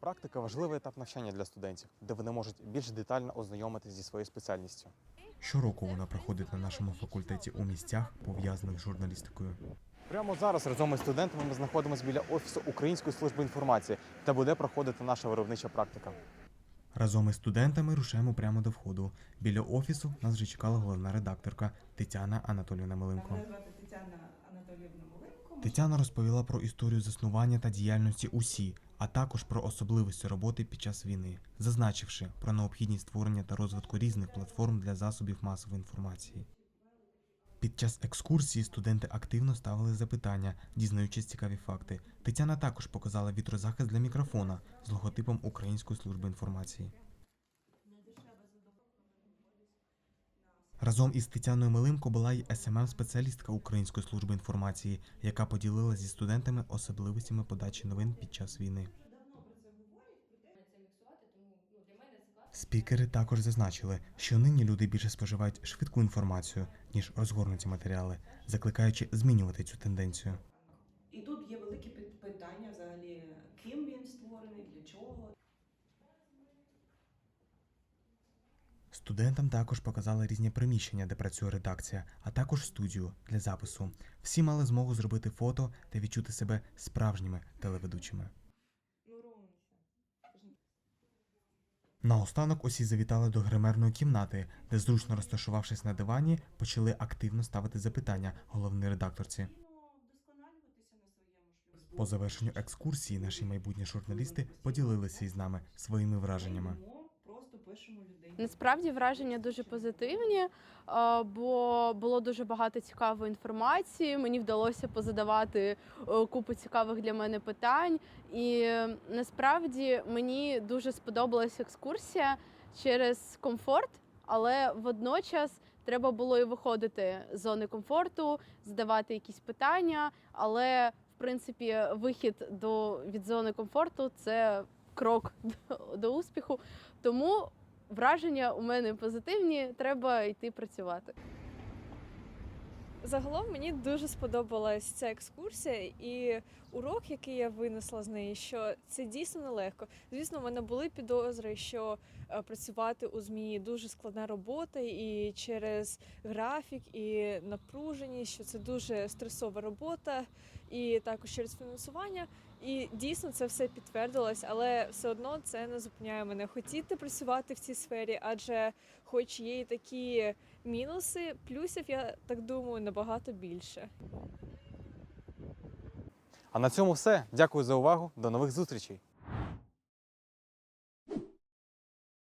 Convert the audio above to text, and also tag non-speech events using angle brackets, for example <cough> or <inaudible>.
Практика важливий етап навчання для студентів, де вони можуть більш детально ознайомитися зі своєю спеціальністю. Щороку вона проходить на нашому факультеті у місцях, пов'язаних з журналістикою. Прямо зараз разом із студентами ми знаходимося біля офісу Української служби інформації, де буде проходити наша виробнича практика. Разом із студентами рушаємо прямо до входу. Біля офісу нас вже чекала головна редакторка Тетяна Анатоліївна Милинко. Тетяна розповіла про історію заснування та діяльності УСІ, а також про особливості роботи під час війни, зазначивши про необхідність створення та розвитку різних платформ для засобів масової інформації. Під час екскурсії студенти активно ставили запитання, дізнаючись цікаві факти. Тетяна також показала вітрозахист для мікрофона з логотипом Української служби інформації. Разом із Тетяною Милимко була й СММ-спеціалістка Української служби інформації, яка поділилася зі студентами особливостями подачі новин під час війни. Спікери також зазначили, що нині люди більше споживають швидку інформацію, ніж розгорнуті матеріали, закликаючи змінювати цю тенденцію. І тут є великі пит- питання взагалі, ким він створений, для чого. Студентам також показали різні приміщення, де працює редакція, а також студію для запису. Всі мали змогу зробити фото та відчути себе справжніми телеведучими. Наостанок усі завітали до гримерної кімнати, де, зручно розташувавшись на дивані, почали активно ставити запитання головній редакторці. По завершенню екскурсії наші майбутні журналісти поділилися із нами своїми враженнями. Пишемо людей. Насправді враження дуже позитивні, бо було дуже багато цікавої інформації. Мені вдалося позадавати е, купу цікавих для мене питань. І насправді мені дуже сподобалась екскурсія через комфорт, але водночас треба було і виходити з зони комфорту, задавати якісь питання. Але в принципі вихід до від зони комфорту це крок до, <laughs> до успіху. Тому враження у мене позитивні, треба йти працювати. Загалом мені дуже сподобалась ця екскурсія і урок, який я винесла з неї, що це дійсно нелегко. Звісно, в мене були підозри, що е, працювати у змі дуже складна робота, і через графік, і напруженість, що це дуже стресова робота, і також через фінансування. І дійсно це все підтвердилось, але все одно це не зупиняє мене хотіти працювати в цій сфері, адже, хоч є і такі мінуси, плюсів, я так думаю, набагато більше. А на цьому все. Дякую за увагу. До нових зустрічей.